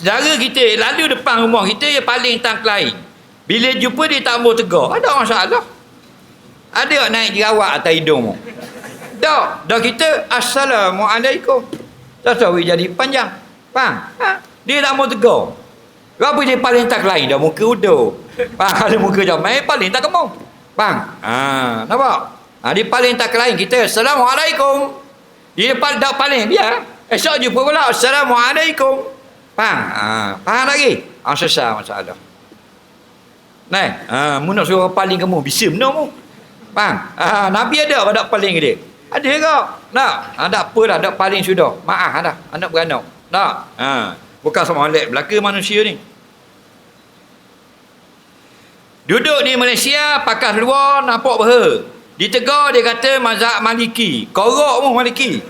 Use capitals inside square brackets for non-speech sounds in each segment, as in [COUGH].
Saudara kita lalu depan rumah kita yang paling tangklai. Bila jumpa dia tak mau tegur. Ada masalah. Ada tak naik jerawat atas hidung? Tak. Dah kita, Assalamualaikum. Tak tahu jadi panjang. Faham? Ha? Dia tak mau tegur. Apa dia paling tak lain dah muka udo. Faham? Kalau muka jamai paling tak kemau. Faham? Ha, nampak? Ha, dia paling tak lain kita. Assalamualaikum. Dia tak paling biar. Esok jumpa pula. Assalamualaikum. Faham? Ha, faham lagi? Ha, sesat masalah. Nah, ha, muna suruh paling kamu. Bisa benar mu. Faham? Ha, Nabi ada apa tak paling dia? Ada ke? Tak. Ha, apa dah. Tak paling sudah. Maaf dah. Anak beranak. Tak. Ha. Bukan sama oleh belaka manusia ni. Duduk di Malaysia, pakas luar, nampak berha. Ditegur, dia kata mazhab maliki. Korok mu maliki.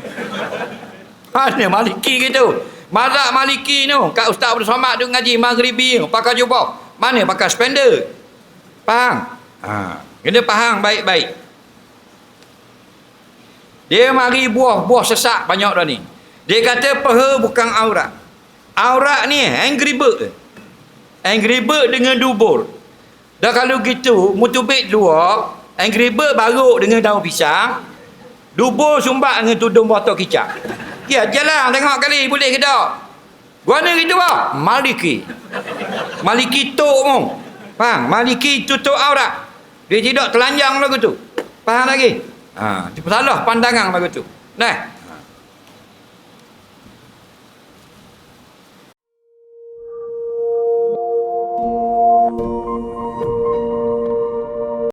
[LAUGHS] Mana maliki gitu? Mazhab maliki tu. Kat Ustaz Abdul Somad tu ngaji maghribi. Pakai jubah. Mana pakai spender? Faham? Ha. Kena faham baik-baik. Dia mari buah, buah sesak banyak dah ni. Dia kata peha bukan aurat. Aurat ni angry bird. Angry bird dengan dubur. Dah kalau gitu, mutubik luar, angry bird baruk dengan daun pisang, dubur sumbat dengan tudung botol kicap. Ya, jalan tengok kali boleh ke tak? Gua ni gitu bah? Maliki. Maliki tok mu. Faham? Maliki tutup aurat. Dia tidak telanjang lagu tu. Faham lagi? Ha, salah pandangan lagu tu. Nah,